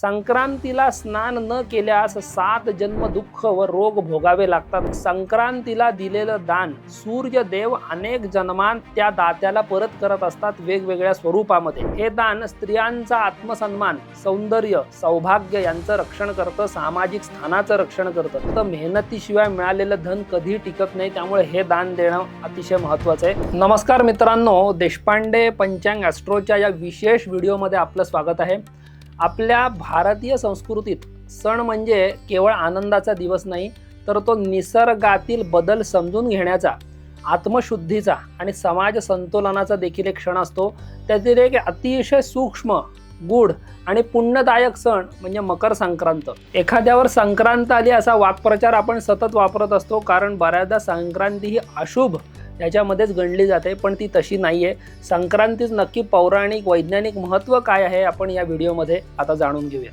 संक्रांतीला स्नान न केल्यास सात जन्म दुःख व रोग भोगावे लागतात. संक्रांतीला दिलेलं दान सूर्यदेव अनेक जन्मांत त्या दात्याला परत करत असतात वेगवेगळ्या स्वरूपामध्ये. हे दान स्त्रियांचा आत्मसन्मान सौंदर्य सौभाग्य यांचं रक्षण करतं सामाजिक स्थानाचं रक्षण करतं. तर मेहनतीशिवाय मिळालेलं धन कधी टिकत नाही त्यामुळे हे दान देणं अतिशय महत्त्वाचं आहे. नमस्कार मित्रांनो देशपांडे पंचांग ॲस्ट्रोच्या या विशेष व्हिडिओमध्ये आपलं स्वागत आहे. आपल्या भारतीय संस्कृतीत सण म्हणजे केवळ आनंदाचा दिवस नाही तर तो निसर्गातील बदल समजून घेण्याचा आत्मशुद्धीचा आणि समाज संतुलनाचा देखील एक क्षण असतो. त्यातील एक अतिशय सूक्ष्म गूढ आणि पुण्यदायक सण म्हणजे मकर संक्रांत. एखाद्यावर संक्रांत आली असा वाक्प्रचार आपण सतत वापरत असतो कारण बऱ्याचदा संक्रांती ही अशुभ याच्यामध्येच गणली जाते पण ती तशी नाही आहे संक्रांतीच नक्की पौराणिक वैज्ञानिक महत्त्व काय आहे आपण या व्हिडिओमध्ये आता जाणून घेऊया.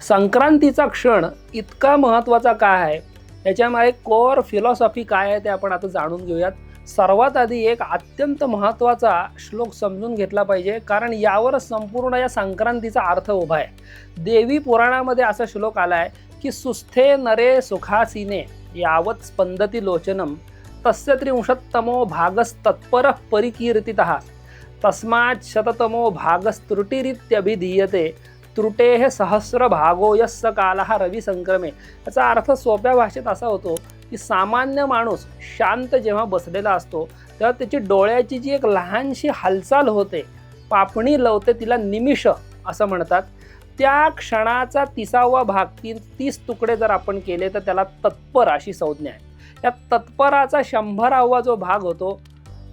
संक्रांतीचा क्षण इतका महत्त्वाचा काय आहे? याच्यामागे कोर फिलॉसॉफी काय आहे ते आपण आता जाणून घेऊयात. सर्वात आधी एक अत्यंत महत्त्वाचा श्लोक समजून घेतला पाहिजे कारण यावर संपूर्ण या संक्रांतीचा अर्थ उभा आहे. देवी पुराणामध्ये असा श्लोक आला आहे की सुस्थे नरे सुखासीने यावत स्पंदती लोचनम तस्य त्रिंशत्तमो भागस्तत्पर परिकीर्तित तस्मात् शततमो भागस्त्रुटिरित्यभिधीयते त्रुटेः सहस्र भागो यस्य कालः रवी संक्रमे याचा अर्थ सोप्या भाषेत असा होतो की सामान्य माणूस शांत जेव्हा बसलेला असतो तेव्हा त्याची डोळ्याची जी एक लहानशी हालचाल होते पापणी लवते तिला निमिष असं म्हणतात. त्या क्षणाचा तिसावा भाग तीन तीस तुकडे जर आपण केले तर त्याला तत्पर अशी संज्ञा आहे. त्या तत्पराचा शंभरावा जो भाग होतो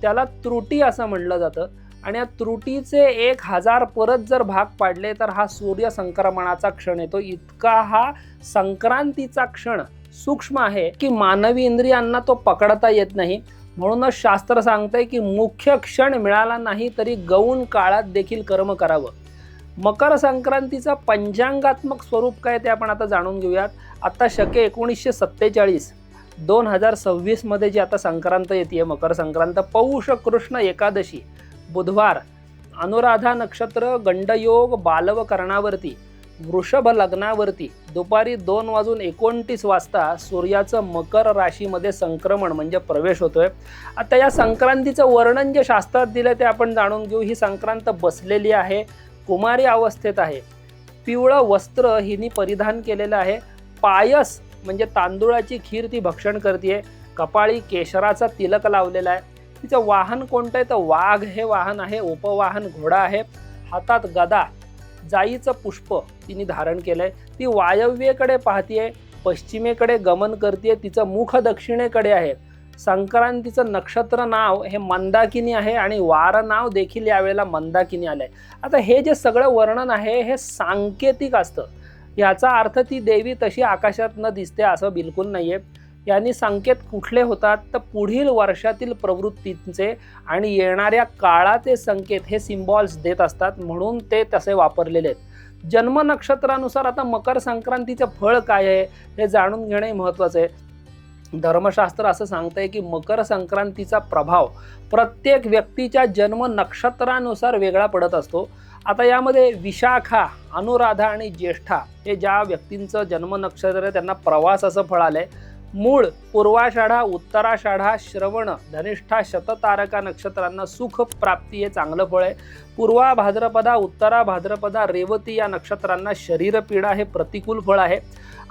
त्याला त्रुटी असं म्हणलं जातं. आणि या त्रुटीचे एक हजार परत जर भाग पाडले तर हा सूर्य संक्रमणाचा क्षण येतो. इतका हा संक्रांतीचा क्षण सूक्ष्म आहे की मानवी इंद्रियांना तो पकडता येत नाही. म्हणूनच शास्त्र सांगतंय की मुख्य क्षण मिळाला नाही तरी गौण काळात देखील कर्म करावं. मकर संक्रांतीचा पंचांगात्मक स्वरूप काय ते आपण आता जाणून घेऊयात. आता शके एकोणीसशे सत्तेचाळीस. दोन हजार सव्वीसमध्ये जी आता संक्रांत येते मकर संक्रांत पौष कृष्ण एकादशी. बुधवार अनुराधा नक्षत्र गंडयोग बालव कर्णावरती. वृषभ लग्नावरती दुपारी दोन वाजून एकोणतीस वाजता सूर्याचं मकर राशीमध्ये संक्रमण म्हणजे प्रवेश होतोय. आता या संक्रांतीचं वर्णन जे शास्त्रात दिलं ते आपण जाणून घेऊ. ही संक्रांत बसलेली आहे कुमारी अवस्थेत आहे. पिवळं वस्त्र हिने परिधान केलेलं आहे. पायस म्हणजे तांदूळाची खीर ती भक्षण करते कपाळी केशराचा तिलक लावलेला आहे. तिचं वाहन कोणतं आहे? तर वाघ हे वाहन आहे उपवाहन घोडा आहे. हातात गदा जाईचं पुष्प तिने धारण केलंय. ती वायव्येकडे पाहतीये पश्चिमेकडे गमन करते तिचं मुख दक्षिणेकडे आहे. संक्रांतीचं नक्षत्र नाव हे मंदाकिनी आहे आणि वार नाव देखील यावेळेला मंदाकिनी आलंय. आता हे जे सगळं वर्णन आहे हे सांकेतिक असतं. याचा अर्थ ती देवी तशी आकाशात न दिसते असं बिलकुल नाही आहे यांनी संकेत कुठले होतात? तर पुढील वर्षातील प्रवृत्तींचे आणि येणाऱ्या काळाचे संकेत हे सिम्बॉल्स देत असतात. म्हणून ते तसे वापरलेले आहेत. जन्म नक्षत्रानुसार आता मकर संक्रांतीचं फळ काय आहे? हे जाणून घेणे महत्त्वाचं आहे. धर्मशास्त्र असं सांगतंय की मकर संक्रांतीचा प्रभाव प्रत्येक व्यक्तीच्या जन्म नक्षत्रानुसार वेगळा पडत असतो. आता यामध्ये विशाखा अनुराधा आणि ज्येष्ठा हे ज्या व्यक्तींचं जन्म नक्षत्र आहे त्यांना प्रवास असं फळ आलं आहे मूळ पूर्वाषाढा उत्तराषाढा श्रवण धनिष्ठा शततारका नक्षत्रांना सुख प्राप्ती हे चांगलं फळ आहे. पूर्वा भाद्रपदा उत्तरा भाद्रपदा रेवती या नक्षत्रांना शरीरपीडा हे प्रतिकूल फळ आहे.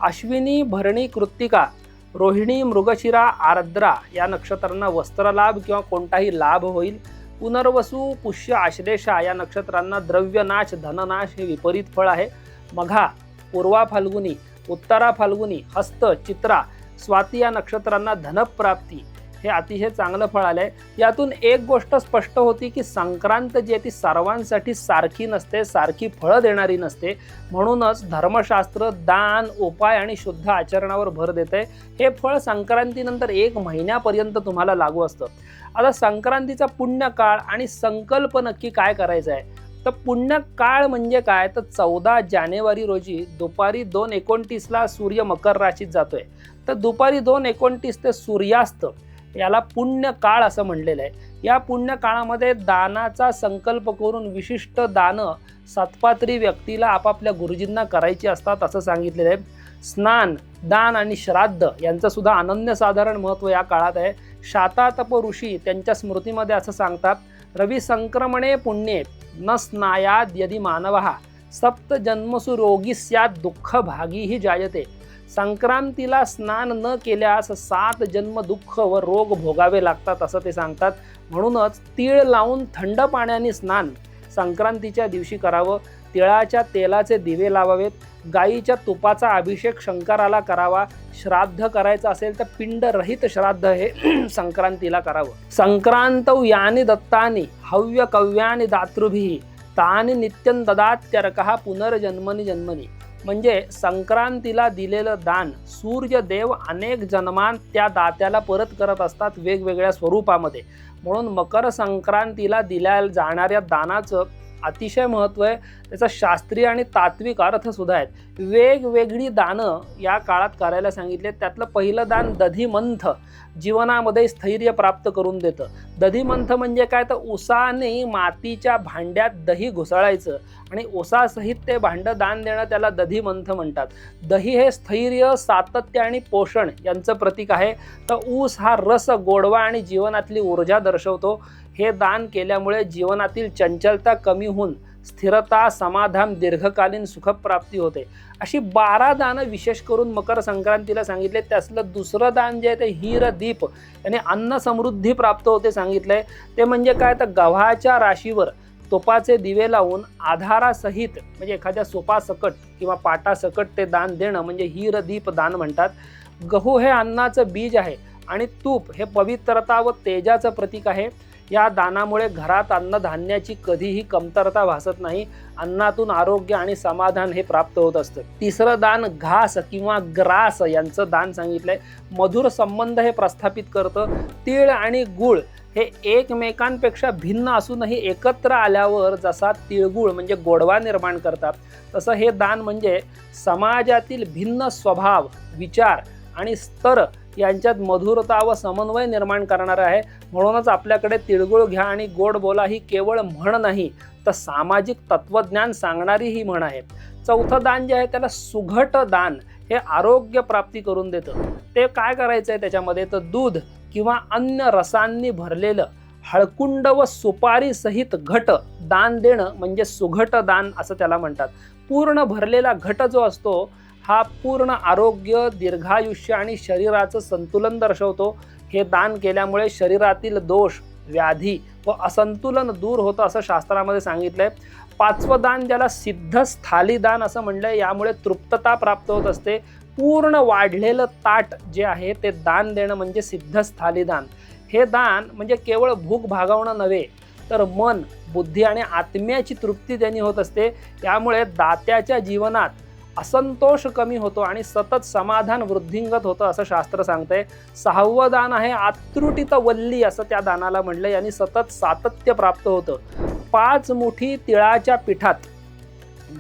अश्विनी भरणी कृत्तिका रोहिणी मृगशिरा आर्द्रा या नक्षत्रांना वस्त्रलाभ किंवा कोणताही लाभ होईल. पुनर्वसू पुष्य आश्लेषा या नक्षत्रांना द्रव्यनाश धननाश हे विपरीत फळ आहे. मघा पूर्वा फाल्गुनी उत्तरा फाल्गुनी हस्त चित्रा स्वाती या नक्षत्रांना धनप्राप्ती हे अतिशय चांगलं फळ आलंय. यातून एक गोष्ट स्पष्ट होती की संक्रांत जी आहे ती सर्वांसाठी सारखी नसते सारखी फळं देणारी नसते. म्हणूनच धर्मशास्त्र दान उपाय आणि शुद्ध आचरणावर भर देते हे फळ संक्रांतीनंतर एक महिन्यापर्यंत तुम्हाला लागू असतं. आता संक्रांतीचा पुण्यकाळ आणि संकल्प नक्की काय करायचा आहे? तर पुण्य काळ म्हणजे काय? तर चौदा जानेवारी रोजी दुपारी दोन एकोणतीसला सूर्य मकर राशीत जातोय. तर दुपारी दोन एकोणतीस ते सूर्यास्त याला पुण्य काळ असं म्हणलेलं आहे. या पुण्य काळामध्ये दानाचा संकल्प करून विशिष्ट दानं सातपात्री व्यक्तीला आपापल्या गुरुजींना करायची असतात असं सांगितलेलं आहे. स्नान दान आणि श्राद्ध यांचं सुद्धा अनन्यसाधारण महत्त्व या काळात आहे. शातातप ऋषी त्यांच्या स्मृतीमध्ये असं सांगतात रवी संक्रमणे पुण्ये न स्नायाद यदि मानव सप्त जन्मसु रोगी स्यात दुःख भागीही जायते. संक्रांतीला स्नान न केल्यास सात जन्म दुःख व रोग भोगावे लागतात असं ते सांगतात. म्हणूनच तीळ लावून थंड पाण्याने स्नान संक्रांतीच्या दिवशी करावं. तिळाच्या तेलाचे दिवे लावावेत. गाईच्या तुपाचा अभिषेक शंकराला करावा. श्राद्ध करायचं असेल तर पिंडरहित श्राद्ध हे संक्रांतीला करावं. संक्रांत यानी दत्तानी हव्य कव्यानी दातृभिः तानी नित्यन ददात्यर्कः पुनर्जन्मनी जन्मनी। म्हणजे संक्रांतीला दिलेलं दान. सूर्यदेव अनेक जन्मान त्या दात्याला परत करत असतात वेगवेगळ्या स्वरूपामध्ये. म्हणून मकर संक्रांतीला दिल्या जाणाऱ्या दानाचं अतिशय महत्त्व आहे. त्याचा शास्त्रीय आणि तात्विक अर्थसुद्धा आहेत. वेगवेगळी दानं या काळात करायला सांगितले. त्यातलं पहिलं दान दधिमंथ जीवनामध्ये स्थैर्य प्राप्त करून देतं. दधिमंथ म्हणजे काय? तर उसाने मातीच्या भांड्यात दही घुसळायचं आणि उसासहित ते भांडं दान देणं त्याला दधिमंथ म्हणतात. दही हे स्थैर्य सातत्य आणि पोषण यांचं प्रतीक आहे. तर ऊस हा रस गोडवा आणि जीवनातली ऊर्जा दर्शवतो. हे दान केल्यामुळे जीवनातील चंचलता कमी होऊन स्थिरता समाधान दीर्घकालीन सुखप्राप्ती होते. अशी बारा दानं विशेष करून मकर संक्रांतीला सांगितले. त्यातलं दुसरं दान जे आहे ते हिरदीप याने अन्न समृद्धी प्राप्त होते सांगितलंय ते म्हणजे काय? तर गव्हाच्या राशीवर तोपाचे दिवे लावून आधारासहित म्हणजे एखाद्या सोपासकट किंवा पाटासकट ते दान देणं म्हणजे हिरदीप दान म्हणतात. गहू हे अन्नाचं बीज आहे आणि तूप हे पवित्रता व तेजाचं प्रतीक आहे. या दानामुळे घरात अन्नधान्याची कधीही कमतरता भासत नाही अन्नातून आरोग्य आणि समाधान हे प्राप्त होत असतं. तिसरं दान घास किंवा ग्रास यांचं दान सांगितलंय. मधुर संबंध हे प्रस्थापित करतं. तीळ आणि गुळ हे एकमेकांपेक्षा भिन्न असूनही एकत्र आल्यावर जसा तिळगुळ म्हणजे गोडवा निर्माण करतात तसं हे दान म्हणजे समाजातील भिन्न स्वभाव विचार आणि स्तर यांच्यात मधुरता व समन्वय निर्माण करणारं आहे. म्हणूनच आपल्याकडे तिळगुळ घ्या आणि गोड बोला ही केवळ म्हण नाही तर सामाजिक तत्वज्ञान सांगणारी ही म्हण आहे. चौथं दान जे आहे त्याला सुघट दान हे आरोग्य प्राप्ती करून देतं. ते काय करायचं आहे त्याच्यामध्ये? तर दूध किंवा अन्य रसांनी भरलेलं हळकुंड व सुपारी सहित घट दान देणं म्हणजे सुघट दान असं त्याला म्हणतात. पूर्ण भरलेला घट जो असतो हा पूर्ण आरोग्य दीर्घायुष्य आणि शरीराचं संतुलन दर्शवतो. हे दान केल्यामुळे शरीरातील दोष व्याधी व असंतुलन दूर होतं असं शास्त्रामध्ये सांगितलंय. पाचवं दान ज्याला सिद्ध स्थाली दान असं म्हणलंय यामुळे तृप्तता प्राप्त होत असते. पूर्ण वाढलेलं ताट जे आहे ते दान देणं म्हणजे सिद्ध स्थाली दान. हे दान म्हणजे केवळ भूक भागवणं नव्हे तर मन बुद्धी आणि आत्म्याची तृप्ती त्यांनी होत असते. त्यामुळे दात्याच्या जीवनात असंतोष कमी होतो आणि सतत समाधान वृद्धिंगत होतं असं शास्त्र सांगतंय. सहावं दान आहे आत्रुटित वल्ली असं त्या दानाला म्हणलं आणि सतत सातत्य प्राप्त होतं. पाच मुठी तिळाच्या पिठात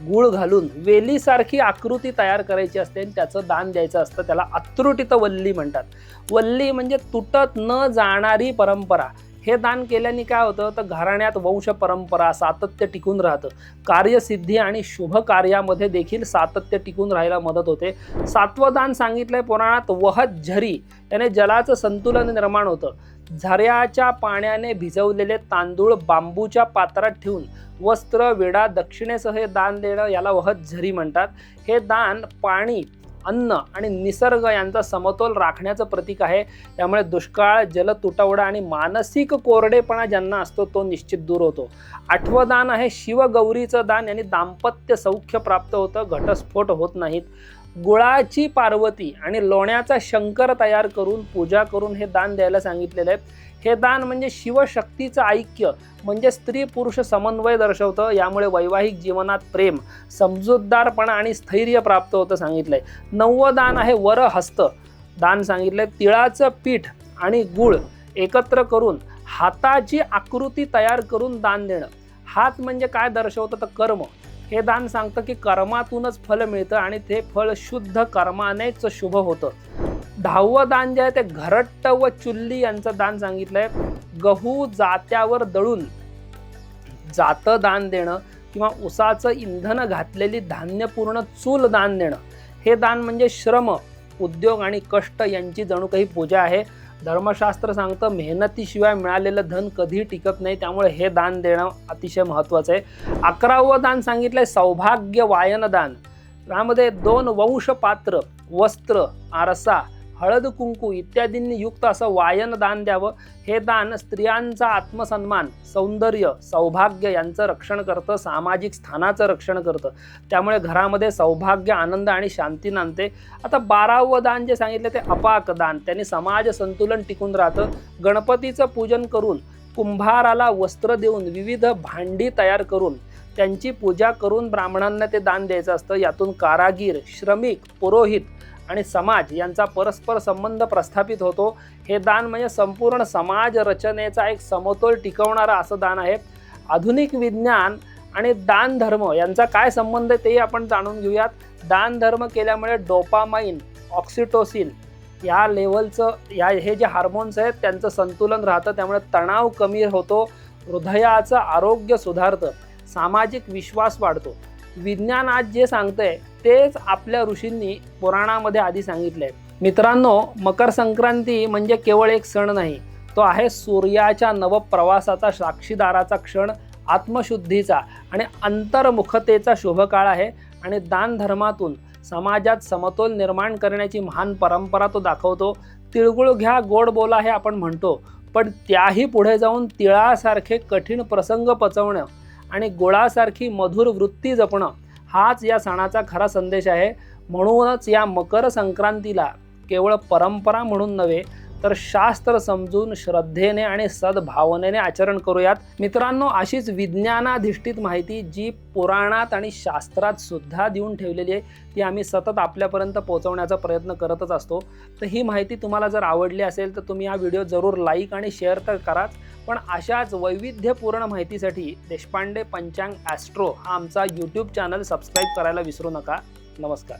गुळ घालून वेलीसारखी आकृती तयार करायची असते आणि त्याचं दान द्यायचं असतं. त्याला अत्रुटित वल्ली म्हणतात. वल्ली म्हणजे तुटत न जाणारी परंपरा. हे दान केल्याने काय होतं? तर घराण्यात वंश परंपरा सातत्य टिकून राहतं. कार्यसिद्धी आणि शुभ कार्यामध्ये देखील सातत्य टिकून राहायला मदत होते. सातवं दान सांगितलंय पुराणात वहत झरी. याने जलाचं संतुलन निर्माण होतं. झऱ्याच्या पाण्याने भिजवलेले तांदूळ बांबूच्या पात्रात ठेवून वस्त्र विडा दक्षिणेसह हे दान देणं याला वहत झरी म्हणतात. हे दान पाणी अन्न आणि निसर्ग यांचा समतोल राखण्याचं प्रतीक आहे. त्यामुळे दुष्काळ जल तुटवडा आणि मानसिक कोरडेपणा ज्यांना असतो तो निश्चित दूर होतो. आठवं दान आहे शिवगौरीचं दान यांनी दाम्पत्य सौख्य प्राप्त होतं घटस्फोट होत नाहीत. गुळाची पार्वती आणि लोण्याचा शंकर तयार करून पूजा करून हे दान द्यायला सांगितलेलं आहे. हे दान म्हणजे शिवशक्तीचं ऐक्य म्हणजे स्त्री पुरुष समन्वय दर्शवतं यामुळे वैवाहिक जीवनात प्रेम समजूतदारपणा आणि स्थैर्य प्राप्त होतं सांगितलंय. नववं दान आहे वरहस्त दान सांगितलंय तिळाचं पीठ आणि गुळ एकत्र करून हाताची आकृती तयार करून दान देणं. हात म्हणजे काय दर्शवतं तर कर्म. हे दान सांगतं की कर्मातूनच फल मिळतं आणि ते फळ शुद्ध कर्मानेच शुभ होतं. दहावं दान जे आहे ते घरट्ट व चुल्ली यांचं दान सांगितलंय. गहू जात्यावर दळून जातं दान देणं किंवा उसाचं इंधन घातलेली धान्यपूर्ण चूल दान देणं. हे दान म्हणजे श्रम उद्योग आणि कष्ट यांची जणू काही पूजा आहे. धर्मशास्त्र सांगतं मेहनतीशिवाय मिळालेलं धन कधी टिकत नाही त्यामुळे हे दान देणं अतिशय महत्त्वाचं आहे. अकरावं दान सांगितलंय सौभाग्य वायन दान. यामध्ये दोन वंश पात्र वस्त्र आरसा हळद कुंकू इत्यादींनी युक्त असं वायन दान द्यावं. हे दान स्त्रियांचा आत्मसन्मान सौंदर्य सौभाग्य यांचं रक्षण करतं सामाजिक स्थानाचं रक्षण करतं. त्यामुळे घरामध्ये सौभाग्य आनंद आणि शांती नांदते. आता बारावं दान जे सांगितलं ते अपाक दान. त्यांनी समाज संतुलन टिकून राहतं. गणपतीचं पूजन करून कुंभाराला वस्त्र देऊन विविध भांडी तयार करून त्यांची पूजा करून ब्राह्मणांना ते दान द्यायचं असतं. यातून कारागीर श्रमिक पुरोहित आणि समाज यांचा परस्पर संबंध प्रस्थापित होतो. हे दान म्हणजे संपूर्ण समाज रचनेचा एक समतोल टिकवणारा असं दान आहे. आधुनिक विज्ञान आणि दानधर्म यांचा काय संबंध आहे तेही आपण जाणून घेऊयात. दानधर्म केल्यामुळे डोपामाइन ऑक्सिटोसिन या लेवलचं या हे जे हार्मोन्स आहेत त्यांचं संतुलन राहतं त्यामुळे तणाव कमी होतो हृदयाचं आरोग्य सुधारतं सामाजिक विश्वास वाढतो. विज्ञान आज जे सांगतंय तेच आपल्या ऋषींनी पुराणामध्ये आधी सांगितले मित्रांनो मकर संक्रांती म्हणजे केवळ एक सण नाही तो आहे सूर्याच्या नवप्रवासाचा साक्षीदाराचा क्षण आत्मशुद्धीचा आणि अंतर्मुखतेचा शुभकाळ आहे आणि दान धर्मातून समाजात समतोल निर्माण करण्याची महान परंपरा तो दाखवतो. तिळगुळ घ्या गोड बोला हे आपण म्हणतो पण त्याही पुढे जाऊन तिळासारखे कठीण प्रसंग पचवणं आणि गुळासारखी मधुर वृत्ती जपणं हाच या सणाचा खरा संदेश आहे. म्हणूनच या मकर संक्रांतीला केवळ परंपरा म्हणून नव्हे तर शास्त्र समजून श्रद्धेने आणि सद्भावनेने आचरण करूयात. मित्रांनो अशीच विज्ञानाधिष्ठित माहिती जी पुराणात आणि शास्त्रात सुद्धा देऊन ठेवलेली आहे ती आम्ही सतत आपल्यापर्यंत पोहोचवण्याचा प्रयत्न करतच असतो. तर ही माहिती तुम्हाला जर आवडली असेल तर तुम्ही हा व्हिडिओ जरूर लाईक आणि शेअर तर कराच. पण अशाच वैविध्यपूर्ण माहितीसाठी देशपांडे पंचांग ॲस्ट्रो हा आमचा यूट्यूब चॅनल सबस्क्राईब करायला विसरू नका. नमस्कार.